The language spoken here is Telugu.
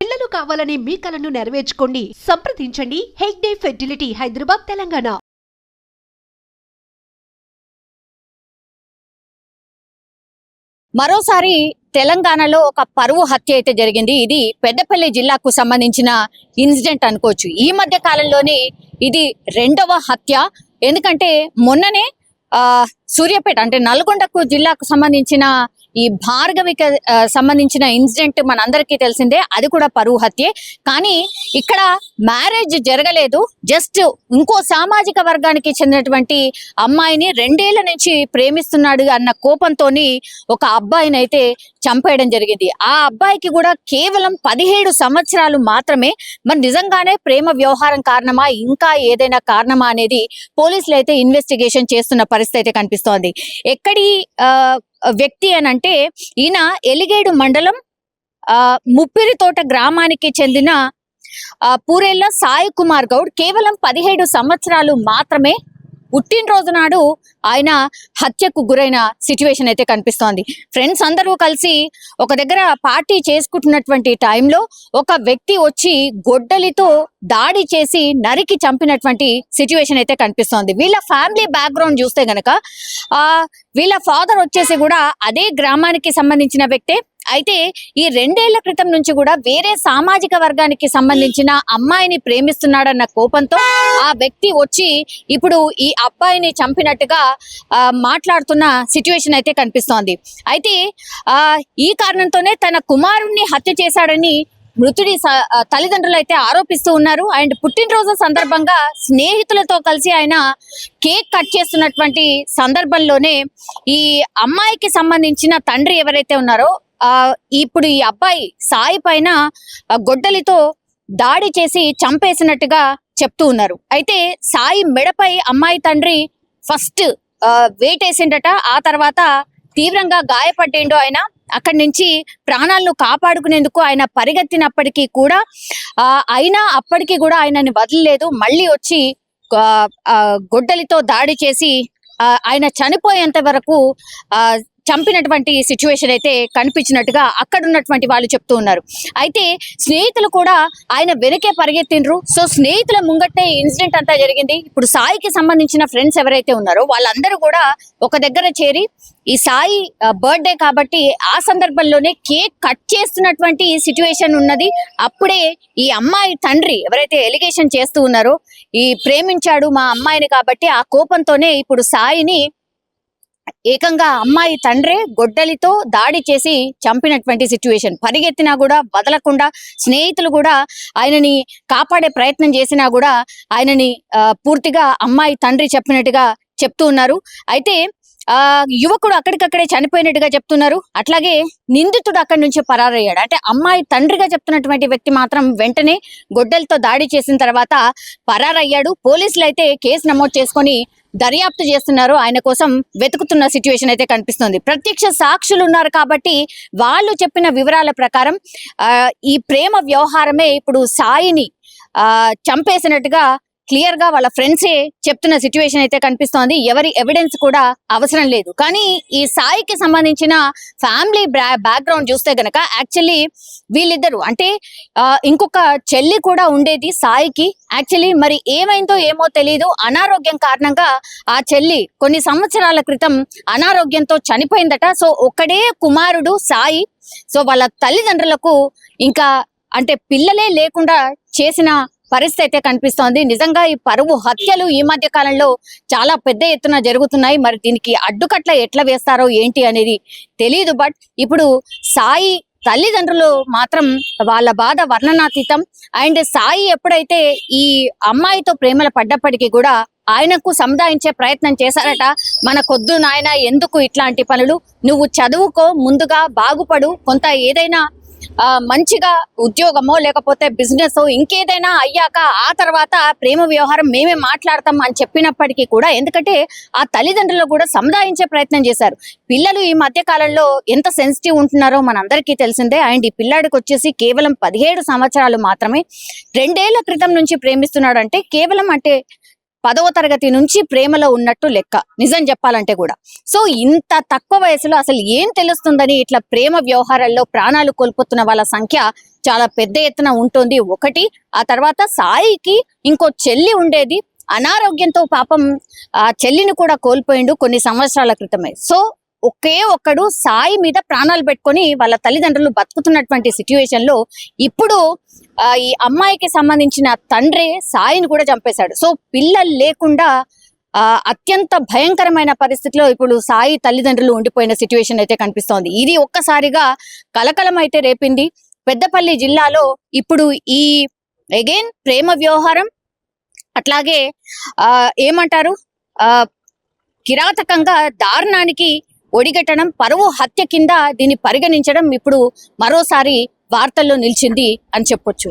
పిల్లలు కావాలని మీ కలను నెరవేర్చుకోండి. సంప్రదించండి. హెగ్డే ఫెర్టిలిటీ హైదరాబాద్ తెలంగాణ. మరోసారి తెలంగాణలో ఒక పరువు హత్య అయితే జరిగింది. ఇది పెద్దపల్లి జిల్లాకు సంబంధించిన ఇన్సిడెంట్ అనుకోవచ్చు. ఈ మధ్య కాలంలోనే ఇది రెండవ హత్య. ఎందుకంటే మొన్ననే ఆ సూర్యాపేట అంటే నల్గొండకు జిల్లాకు సంబంధించిన ఈ భార్గవికి సంబంధించిన ఇన్సిడెంట్ మనందరికీ తెలిసిందే అది కూడా పరువు హత్యే. కానీ ఇక్కడ మ్యారేజ్ జరగలేదు. జస్ట్ ఇంకో సామాజిక వర్గానికి చెందినటువంటి అమ్మాయిని రెండేళ్ళ నుంచి ప్రేమిస్తున్నాడు అన్న కోపంతోని ఒక అబ్బాయిని అయితే చంపేయడం జరిగింది. ఆ అబ్బాయికి కూడా కేవలం పదిహేడు సంవత్సరాలు మాత్రమే. మరి నిజంగానే ప్రేమ వ్యవహారం కారణమా? ఇంకా ఏదైనా కారణమా అనేది పోలీసులు అయితే ఇన్వెస్టిగేషన్ చేస్తున్న పరిస్థితి అయితే కనిపిస్తోంది. ఎక్కడి ఆ, వ్యక్తి అని అంటే ఈయన ఎలిగేడు మండలం ఆ ముప్పిరి తోట గ్రామానికి చెందిన ఆ, సాయి కుమార్ గౌడ్. కేవలం పదిహేడు సంవత్సరాలు మాత్రమే పుట్టినరోజు నాడు ఆయన హత్యకు గురైన సిచ్యువేషన్ అయితే కనిపిస్తోంది. ఫ్రెండ్స్ అందరూ కలిసి ఒక దగ్గర పార్టీ చేసుకుంటున్నటువంటి టైంలో ఒక వ్యక్తి వచ్చి గొడ్డలితో దాడి చేసి నరికి చంపినటువంటి సిచ్యువేషన్ అయితే కనిపిస్తోంది. వీళ్ళ ఫ్యామిలీ బ్యాక్గ్రౌండ్ చూస్తే గనక ఆ వీళ్ళ ఫాదర్ వచ్చేసి కూడా అదే గ్రామానికి సంబంధించిన వ్యక్తే. అయితే ఈ రెండేళ్ళ క్రితం నుంచి కూడా వేరే సామాజిక వర్గానికి సంబంధించిన అమ్మాయిని ప్రేమిస్తున్నాడన్న కోపంతో ఆ వ్యక్తి వచ్చి ఇప్పుడు ఈ అబ్బాయిని చంపినట్టుగా ఆ, మాట్లాడుతున్న సిచ్యువేషన్ అయితే కనిపిస్తోంది. అయితే ఆ ఈ కారణంతోనే తన కుమారుణ్ణి హత్య చేశాడని మృతుడి తల్లిదండ్రులు అయితే ఆరోపిస్తూ ఉన్నారు. అండ్ పుట్టినరోజు సందర్భంగా స్నేహితులతో కలిసి ఆయన కేక్ కట్ చేస్తున్నటువంటి సందర్భంలోనే ఈ అమ్మాయికి సంబంధించిన తండ్రి ఎవరైతే ఉన్నారో ఆ ఇప్పుడు ఈ అబ్బాయి సాయి పైన గొడ్డలితో దాడి చేసి చంపేసినట్టుగా చెప్తూ ఉన్నారు. అయితే సాయి మెడపై అమ్మాయి తండ్రి ఫస్ట్ వేటేసిండట. ఆ తర్వాత తీవ్రంగా గాయపడ్డిండు ఆయన అక్కడి నుంచి ప్రాణాలను కాపాడుకునేందుకు ఆయన పరిగెత్తినప్పటికీ కూడా ఆ, అయినా అప్పటికి కూడా ఆయనని వదలలేదు. మళ్ళీ వచ్చి గొడ్డలితో దాడి చేసి ఆ, ఆయన చనిపోయేంత వరకు ఆ, చంపినటువంటి సిచ్యువేషన్ అయితే కనిపించినట్టుగా అక్కడ ఉన్నటువంటి వాళ్ళు చెప్తూ ఉన్నారు. అయితే స్నేహితులు కూడా ఆయన వెనకే పరిగెత్తిండ్రు. సో స్నేహితుల ముంగట్టే ఇన్సిడెంట్ అంతా జరిగింది. ఇప్పుడు సాయికి సంబంధించిన ఫ్రెండ్స్ ఎవరైతే ఉన్నారో వాళ్ళందరూ కూడా ఒక దగ్గర చేరి ఈ సాయి బర్త్డే కాబట్టి ఆ సందర్భంలోనే కేక్ కట్ చేస్తున్నటువంటి సిచ్యువేషన్ ఉన్నది. అప్పుడే ఈ అమ్మాయి తండ్రి ఎవరైతే ఎలిగేషన్ చేస్తూ ఉన్నారో ఈ ప్రేమించాడు మా అమ్మాయిని కాబట్టి ఆ కోపంతోనే ఇప్పుడు సాయిని ఏకంగా అమ్మాయి తండ్రే గొడ్డలితో దాడి చేసి చంపినటువంటి సిచ్యువేషన్ పరిగెత్తినా కూడా వదలకుండా స్నేహితులు కూడా ఆయనని కాపాడే ప్రయత్నం చేసినా కూడా ఆయనని ఆ, పూర్తిగా అమ్మాయి తండ్రి చెప్పినట్టుగా చెప్తూ ఉన్నారు. అయితే ఆ యువకుడు అక్కడికక్కడే చనిపోయినట్టుగా చెప్తున్నారు. అట్లాగే నిందితుడు అక్కడి నుంచి పరారయ్యాడు. అంటే అమ్మాయి తండ్రిగా చెప్తున్నటువంటి వ్యక్తి మాత్రం వెంటనే గొడ్డలతో దాడి చేసిన తర్వాత పరారయ్యాడు. పోలీసులు అయితే కేసు నమోదు చేసుకొని దర్యాప్తు చేస్తున్నారు. ఆయన కోసం వెతుకుతున్న సిచ్యువేషన్ అయితే కనిపిస్తుంది. ప్రత్యక్ష సాక్షులు ఉన్నారు కాబట్టి వాళ్ళు చెప్పిన వివరాల ప్రకారం ఈ ప్రేమ వ్యవహారమే ఇప్పుడు సాయిని ఆ చంపేసినట్టుగా క్లియర్గా వాళ్ళ ఫ్రెండ్సే చెప్తున్న సిచ్యువేషన్ అయితే కనిపిస్తోంది. ఎవరి ఎవిడెన్స్ కూడా అవసరం లేదు. కానీ ఈ సాయికి సంబంధించిన ఫ్యామిలీ బ్యాక్గ్రౌండ్ చూస్తే గనక యాక్చువల్లీ వీళ్ళిద్దరు అంటే ఆ, ఇంకొక చెల్లి కూడా ఉండేది సాయికి. యాక్చువల్లీ మరి ఏమైందో ఏమో తెలియదు అనారోగ్యం కారణంగా ఆ చెల్లి కొన్ని సంవత్సరాల క్రితం అనారోగ్యంతో చనిపోయిందట. సో ఒక్కడే కుమారుడు సాయి. సో వాళ్ళ తల్లిదండ్రులకు ఇంకా అంటే పిల్లలే లేకుండా చేసిన పరిస్థితి అయితే కనిపిస్తోంది. నిజంగా ఈ పరువు హత్యలు ఈ మధ్య కాలంలో చాలా పెద్ద ఎత్తున జరుగుతున్నాయి. మరి దీనికి అడ్డుకట్ల ఎట్లా వేస్తారో ఏంటి అనేది తెలియదు బట్ ఇప్పుడు సాయి తల్లిదండ్రులు మాత్రం వాళ్ళ బాధ వర్ణనాతీతం. అండ్ సాయి ఎప్పుడైతే ఈ అమ్మాయితో ప్రేమలు పడ్డప్పటికీ కూడా ఆయనకు సముదాయించే ప్రయత్నం చేశారట. మనకొద్దు నాయన ఎందుకు ఇట్లాంటి పనులు? నువ్వు చదువుకో ముందుగా బాగుపడు. కొంత ఏదైనా మంచిగా ఉద్యోగమో లేకపోతే బిజినెస్ ఇంకేదైనా అయ్యాక ఆ తర్వాత ప్రేమ వ్యవహారం మేమే మాట్లాడతాం అని చెప్పినప్పటికీ కూడా ఎందుకంటే ఆ తల్లిదండ్రులు కూడా సముదాయించే ప్రయత్నం చేశారు. పిల్లలు ఈ మధ్య కాలంలో ఎంత సెన్సిటివ్ ఉంటున్నారో మనందరికీ తెలిసిందే. అండ్ ఈ పిల్లాడికి వచ్చేసి కేవలం పదిహేడు సంవత్సరాలు మాత్రమే రెండేళ్ళ క్రితం నుంచి ప్రేమిస్తున్నాడు అంటే కేవలం అంటే పదవ తరగతి నుంచి ప్రేమలో ఉన్నట్టు లెక్క. నిజం చెప్పాలంటే కూడా. సో ఇంత తక్కువ వయసులో అసలు ఏం తెలుస్తుందని ఇట్లా ప్రేమ వ్యవహారాల్లో ప్రాణాలు కోల్పోతున్న వాళ్ళ సంఖ్య చాలా పెద్ద ఎత్తున ఉంటుంది. ఒకటి ఆ తర్వాత సాయికి ఇంకో చెల్లి ఉండేది. అనారోగ్యంతో పాపం ఆ చెల్లిని కూడా కోల్పోయిండు కొన్ని సంవత్సరాల క్రితమే. సో ఒకే ఒక్కడు సాయి మీద ప్రాణాలు పెట్టుకొని వాళ్ళ తల్లిదండ్రులు బతుకుతున్నటువంటి సిచ్యువేషన్లో ఇప్పుడు ఆ, ఈ అమ్మాయికి సంబంధించిన తండ్రి సాయిని కూడా చంపేశాడు. సో పిల్లలు లేకుండా ఆ, అత్యంత భయంకరమైన పరిస్థితిలో ఇప్పుడు సాయి తల్లిదండ్రులు ఉండిపోయిన సిచ్యువేషన్ అయితే కనిపిస్తోంది. ఇది ఒక్కసారిగా కలకలం అయితే రేపింది. పెద్దపల్లి జిల్లాలో ఇప్పుడు ఈ అగైన్ ప్రేమ వ్యవహారం అట్లాగే ఆ ఏమంటారు? ఆ కిరాతకంగా దారుణానికి ఒడిగట్టడం పరువు హత్య కింద దీన్ని పరిగణించడం ఇప్పుడు మరోసారి వార్తల్లో నిలిచింది అని చెప్పొచ్చు.